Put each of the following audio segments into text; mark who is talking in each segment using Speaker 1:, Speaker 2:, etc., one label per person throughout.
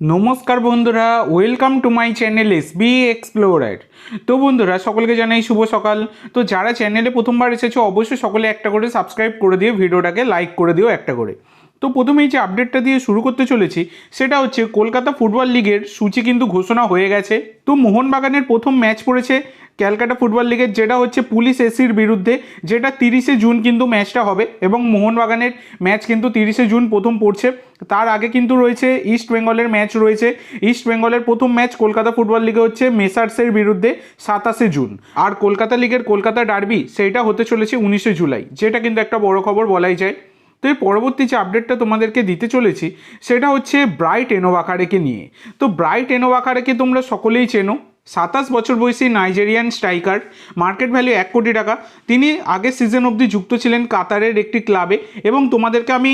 Speaker 1: নমস্কার বন্ধুরা welcome to my channel S B explorer তো বন্ধুরা, সকলকে জানাই শুভ সকাল। তো যারা চ্যানেলে প্রথমবার এসেছ, অবশ্যই সকলে একটা করে সাবস্ক্রাইব করে দিও, ভিডিওটাকে লাইক করে দিও একটা করে। তো প্রথমেই যে আপডেটটা দিয়ে শুরু করতে চলেছি, সেটা হচ্ছে কলকাতা ফুটবল লিগের সূচি কিন্তু ঘোষণা হয়ে গেছে। তো মোহনবাগানের প্রথম ম্যাচ পড়েছে ক্যালকাটা ফুটবল লিগের, যেটা হচ্ছে পুলিশ এসির বিরুদ্ধে, যেটা তিরিশে জুন কিন্তু ম্যাচটা হবে এবং মোহনবাগানের ম্যাচ কিন্তু তিরিশে জুন প্রথম পড়ছে। তার আগে কিন্তু রয়েছে ইস্ট বেঙ্গলের ম্যাচ রয়েছে। ইস্ট বেঙ্গলের প্রথম ম্যাচ কলকাতা ফুটবল লিগে হচ্ছে মেসার্সের বিরুদ্ধে সাতাশে জুন। আর কলকাতা লিগের কলকাতা ডার্বি সেইটা হতে চলেছে উনিশে জুলাই, যেটা কিন্তু একটা বড় খবর বলাই যায়। তো এই পরবর্তী যে আপডেটটা তোমাদেরকে দিতে চলেছি, সেটা হচ্ছে ব্রাইট এনোভাকারেকে নিয়ে। তো ব্রাইট এনোভাকারেকে তোমরা সকলেই চেনো। সাতাশ বছর বয়সী নাইজেরিয়ান স্ট্রাইকার মার্কেট ভ্যালু এক কোটি টাকা। তিনি আগের সিজন অবধি যুক্ত ছিলেন কাতারের একটি ক্লাবে এবং তোমাদেরকে আমি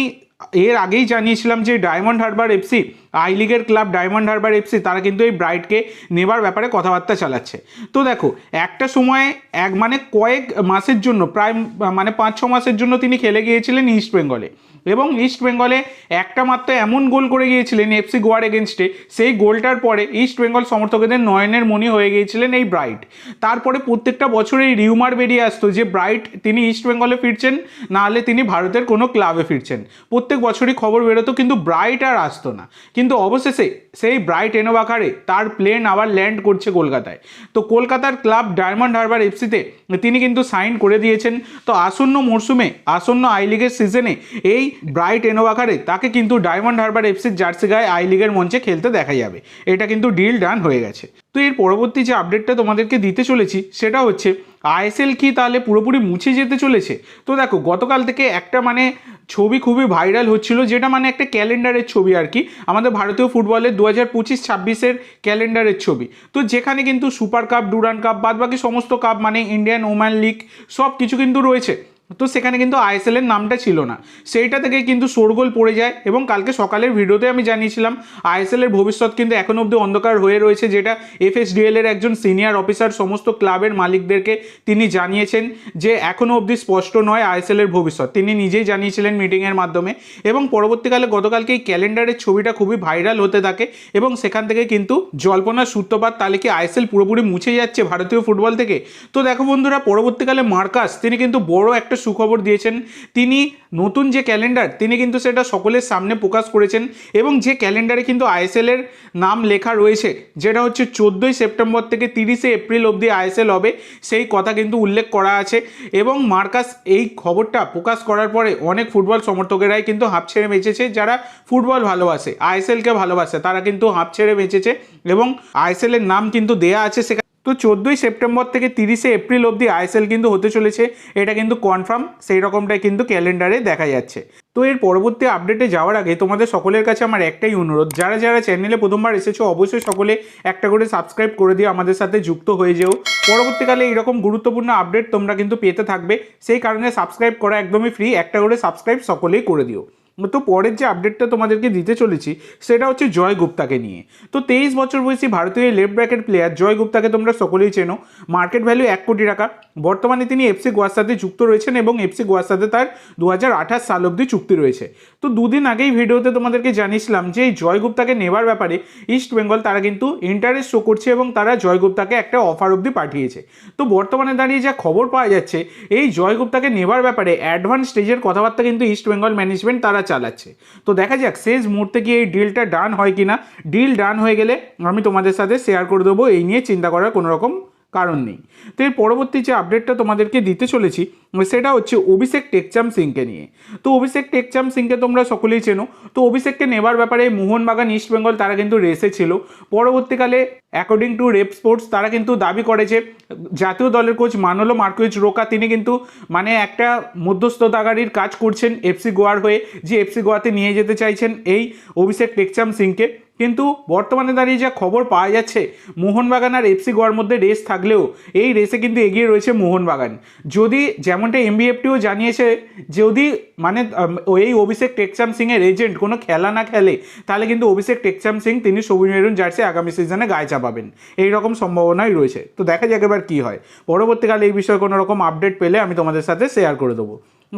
Speaker 1: এর আগেই জানিয়েছিলাম যে ডায়মন্ড হারবার এফসি আই লিগের ক্লাব ডায়মন্ড হারবার এফসি তারা কিন্তু এই ব্রাইটকে নেবার ব্যাপারে কথাবার্তা চালাচ্ছে। তো দেখো, একটা সময় এক মানে কয়েক মাসের জন্য, প্রায় মানে পাঁচ ছ মাসের জন্য তিনি খেলে গিয়েছিলেন ইস্ট বেঙ্গলে এবং ইস্ট বেঙ্গলে একটা মাত্র এমন গোল করে গিয়েছিলেন এফসি গোয়ার এগেনস্টে সেই গোলটার পরে ইস্ট বেঙ্গল সমর্থকদের নয়নের মনি হয়ে গিয়েছিলেন এই ব্রাইট তারপরে প্রত্যেকটা বছর এই রিউমার বেরিয়ে আসতো যে ব্রাইট তিনি ইস্ট বেঙ্গলে ফিরছেন নাহলে তিনি ভারতের কোনো ক্লাবে ফিরছেন। প্রত্যেক বছরই খবর বেরোতো, কিন্তু ব্রাইট আর আসতো না। কিন্তু অবশেষে সেই ব্রাইট এনোভাকারে তার প্লেন আবার ল্যান্ড করছে কলকাতায়। তো কলকাতার ক্লাব ডায়মন্ড হারবার এফসিতে তিনি কিন্তু সাইন করে দিয়েছেন। তো আসন্ন মরশুমে আসন্ন আই লিগের সিজনে এই ব্রাইট এনোভাকারে তাকে কিন্তু ডায়মন্ড হারবার এফসির জার্সি গায়ে আই লিগের মঞ্চে খেলতে দেখা যাবে। এটা কিন্তু ডিল ডান হয়ে গেছে। তো এর পরবর্তী যে আপডেটটা তোমাদেরকে দিতে চলেছি, সেটা হচ্ছে আইএসএল কি তাহলে পুরোপুরি মুছে যেতে চলেছে? তো দেখো, গতকাল থেকে একটা মানে ছবি খুবই ভাইরাল হচ্ছিল, যেটা মানে একটা ক্যালেন্ডারের ছবি আর কি। আমাদের ভারতীয় ফুটবলের দু হাজার পঁচিশ, ছাব্বিশের ক্যালেন্ডারের ছবি। তো যেখানে কিন্তু সুপার কাপ, ডুরান কাপ বাদ বাকি সমস্ত কাপ মানে ইন্ডিয়ান ওম্যান লিগ সব কিছু কিন্তু রয়েছে। তো সেখানে কিন্তু আইএসএল এর নামটা ছিল না। সেইটা থেকে কিন্তু শোরগোল পড়ে যায় এবং কালকে সকালের ভিডিওতে আমি জানিয়েছিলাম, আইএসএল এর ভবিষ্যৎ কিন্তু এখনও অবধি অন্ধকার হয়ে রয়েছে, যেটা এফএসডিএল এর একজন সিনিয়র অফিসার সমস্ত ক্লাবের মালিকদেরকে তিনি জানিয়েছেন যে এখনও অবধি স্পষ্ট নয় আইএসএল এর ভবিষ্যৎ। তিনি নিজেই জানিয়েছিলেন মিটিংয়ের মাধ্যমে এবং পরবর্তীকালে গতকালকে এই ক্যালেন্ডারের ছবিটা খুবই ভাইরাল হতে থাকে এবং সেখান থেকে কিন্তু জল্পনার সূত্রপাত তাহলে কি আইএসএল পুরোপুরি মুছে যাচ্ছে ভারতীয় ফুটবল থেকে? তো দেখো বন্ধুরা, পরবর্তীকালে মার্কাস, তিনি কিন্তু বড় একটা সুখবর দিয়েছেন। তিনি নতুন যে ক্যালেন্ডার, তিনি কিন্তু সেটা সকলের সামনে প্রকাশ করেছেন এবং যে ক্যালেন্ডারে কিন্তু আইএসএল এর নাম লেখা রয়েছে, যেটা হচ্ছে চোদ্দোই সেপ্টেম্বর থেকে তিরিশে এপ্রিল অবধি আইএসএল হবে, সেই কথা কিন্তু উল্লেখ করা আছে এবং মার্কাস এই খবরটা প্রকাশ করার পরে অনেক ফুটবল সমর্থকেরাই কিন্তু হাঁপ ছেড়ে বেঁচেছে, যারা ফুটবল ভালোবাসে আইএসএলকে ভালোবাসে, তারা কিন্তু হাঁপ ছেড়ে বেঁচেছে এবং আইএসএল এর নাম কিন্তু দেয়া আছে সেখানে। তো চোদ্দোই সেপ্টেম্বর থেকে তিরিশে এপ্রিল অবধি আইএসএল কিন্তু হতে চলেছে। এটা কিন্তু কনফার্ম সেই রকমটাই কিন্তু ক্যালেন্ডারে দেখা যাচ্ছে। তো এর পরবর্তী আপডেটে যাওয়ার আগে তোমাদের সকলের কাছে আমার একটাই অনুরোধ, যারা যারা চ্যানেলে প্রথমবার এসেছ, অবশ্যই সকলে একটা করে সাবস্ক্রাইব করে দিয়ে আমাদের সাথে যুক্ত হয়ে যেও। পরবর্তীকালে এইরকম গুরুত্বপূর্ণ আপডেট তোমরা কিন্তু পেতে থাকবে, সেই কারণে সাবস্ক্রাইব করা একদমই ফ্রি একটা করে সাবস্ক্রাইব সকলেই করে দিও। তো পরের যে আপডেটটা তোমাদেরকে দিতে চলেছি, সেটা হচ্ছে জয় গুপ্তাকে নিয়ে। তো তেইশ বছর বয়সী ভারতীয় লেফট ব্র্যাকেট প্লেয়ার জয় গুপ্তাকে তোমরা সকলেই চেনো। মার্কেট ভ্যালু এক কোটি টাকা। বর্তমানে তিনি এফসি গোয়ার সাথে যুক্ত রয়েছেন এবং এফসি গোয়ার সাথে তার দু হাজার আঠাশ সাল অবধি চুক্তি রয়েছে। তো দুদিন আগেই ভিডিওতে তোমাদেরকে জানিয়েছিলাম যে এই জয় গুপ্তাকে নেবার ব্যাপারে ইস্ট বেঙ্গল তারা কিন্তু ইন্টারেস্ট শো করছে এবং তারা জয় গুপ্তাকে একটা অফার অবধি পাঠিয়েছে। তো বর্তমানে দাঁড়িয়ে যা খবর পাওয়া যাচ্ছে, এই জয় গুপ্তাকে নেবার ব্যাপারে অ্যাডভান্স স্টেজের কথাবার্তা কিন্তু ইস্ট বেঙ্গল ম্যানেজমেন্ট তারা চালাচ্ছে। তো দেখা যাক, শেষ মুহূর্তে কি এই ডিলটা ডান হয় কি না ডিল ডান হয়ে গেলে আমি তোমাদের সাথে শেয়ার করে দেবো, এই নিয়ে চিন্তা করার কোনো রকম কারণ নেই। তো এর পরবর্তী যে আপডেটটা তোমাদেরকে দিতে চলেছি সেটা হচ্ছে অভিষেক টেকচাম সিংকে নিয়ে। তো অভিষেক টেকচাম সিংকে তোমরা সকলেই চেনো। তো অভিষেককে নেবার ব্যাপারে মোহনবাগান, ইস্ট বেঙ্গল তারা কিন্তু রেসে ছিল। পরবর্তীকালে অ্যাকর্ডিং টু রেপ স্পোর্টস, তারা কিন্তু দাবি করেছে জাতীয় দলের কোচ মানলো মার্কুইজ রোকা, তিনি কিন্তু মানে একটা মধ্যস্থতাকারীর কাজ করছেন এফসি গোয়ার হয়ে, যে এফসি গোয়াতে নিয়ে যেতে চাইছেন এই অভিষেক টেকচাম সিংকে। কিন্তু বর্তমানে দাঁড়িয়ে যা খবর পাওয়া যাচ্ছে, মোহনবাগান আর এফসি গোয়ার মধ্যে রেস থাকলেও, এই রেসে কিন্তু এগিয়ে রয়েছে মোহনবাগান। যদি যেমনটা এমবিএফটিও জানিয়েছে যদি মানে এই অভিষেক টেকচাম সিংয়ের এজেন্ট কোনো খেলা না খেলে, তাহলে কিন্তু অভিষেক টেকচাম সিং তিনি সবুজ মেরুন জার্সি আগামী সিজনে গায়ে চাপাবেন। এই রকম সম্ভাবনাই রয়েছে। তো দেখা যাক এবার কী হয়। পরবর্তীকালে এই বিষয়ে কোনো রকম আপডেট পেলে আমি তোমাদের সাথে শেয়ার করে দেবো।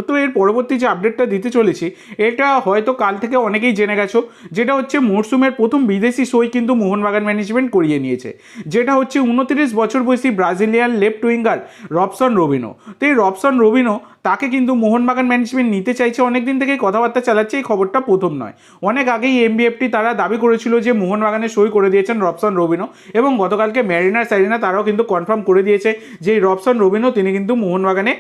Speaker 1: তো এর পরবর্তী যে আপডেটটা দিতে চলেছি, এটা হয়তো কাল থেকে অনেকেই জেনে গেছো, যেটা হচ্ছে মরশুমের প্রথম বিদেশি সই কিন্তু মোহনবাগান ম্যানেজমেন্ট করিয়ে নিয়েছে। যেটা হচ্ছে উনত্রিশ বছর বয়সী Brazilian left winger Robson Robinho. তো এই রবসন রবিনো, তাকে কিন্তু মোহনবাগান ম্যানেজমেন্ট নিতে চাইছে অনেক দিন থেকেই কথাবার্তা চালাচ্ছে, এই খবরটা প্রথম নয়। অনেক আগেই এমবিএফটি তারা দাবি করেছিল যে মোহনবাগানে সই করে দিয়েছেন রবসন রবিনো এবং গতকালকে ম্যারিনার স্যারিনা তারাও কিন্তু কনফার্ম করে দিয়েছে যে রবসন রবিনো, তিনি কিন্তু মোহনবাগানে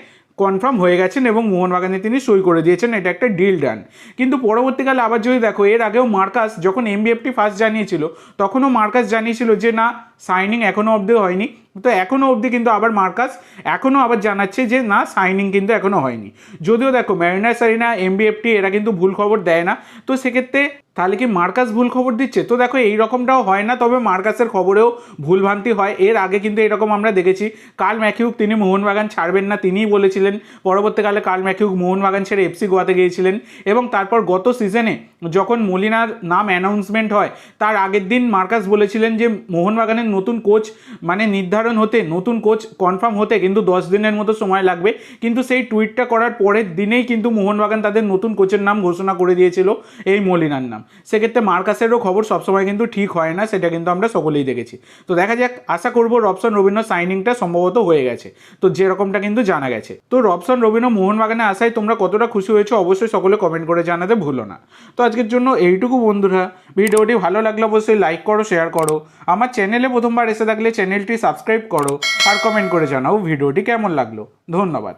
Speaker 1: কনফার্ম হয়ে গেছেন এবং মোহনবাগানে তিনি সই করে দিয়েছেন, এটা একটা ডিল ডান কিন্তু পরবর্তীকালে আবার যদি দেখো, এর আগেও মার্কাস যখন এমবিএফটি ফার্স্ট জানিয়েছিল, তখনও মার্কাস জানিয়েছিল যে না সাইনিং এখনও অবধি হয়নি। তো এখনও অবধি কিন্তু আবার মার্কাস এখনও আবার জানাচ্ছে যে না সাইনিং কিন্তু এখনও হয়নি। যদিও দেখো ম্যারিনার সারিনা এমবিএফটি এরা কিন্তু ভুল খবর দেয় না। তো সেক্ষেত্রে তাহলে কি মার্কাস ভুল খবর দিচ্ছে? তো দেখো, এই রকমটাও হয় না, তবে মার্কাসের খবরেও ভুলভ্রান্তি হয়। এর আগে কিন্তু এরকম আমরা দেখেছি, কাল ম্যাকিউক তিনি মোহনবাগান ছাড়বেন না, তিনিই বলেছিলেন, পরবর্তীকালে কাল ম্যাকিউক মোহনবাগান ছেড়ে এফসি গোয়াতে গিয়েছিলেন। এবং তারপর গত সিজনে যখন মলিনার নাম অ্যানাউন্সমেন্ট হয়, তার আগের দিন মার্কাস বলেছিলেন যে, মোহনবাগানের নতুন কোচ মানে নির্ধারণ হতে, নতুন কোচ কনফার্ম হতে কিন্তু দশ দিনের মতো সময় লাগবে। কিন্তু সেই টুইটটা করার পরের দিনেই কিন্তু মোহনবাগান তাদের নতুন কোচের নাম ঘোষণা করে দিয়েছিল এই মলিনার নাম। সেক্ষেত্রে মার্কাসেরও খবর সবসময় কিন্তু ঠিক হয় না, সেটা কিন্তু আমরা সকলেই দেখেছি। তো দেখা যাক, আশা করব রবসন রবীন্দ্র সাইনিংটা সম্ভবত হয়ে গেছে। তো যেরকমটা কিন্তু জানা গেছে। তো রবসন রবীন্দ্র মোহনবাগানে আসায় তোমরা কতটা খুশি হয়েছো অবশ্যই সকলে কমেন্ট করে জানাতে ভুলো না। তো আজকের জন্য এইটুকু বন্ধুরা। ভিডিওটি ভালো লাগলে অবশ্যই লাইক করো শেয়ার করো। আমার চ্যানেলে প্রথমবার এসে থাকলে চ্যানেলটি সাবস্ক্রাইব করো আর কমেন্ট করে জানাও ভিডিওটি কেমন লাগল। ধন্যবাদ।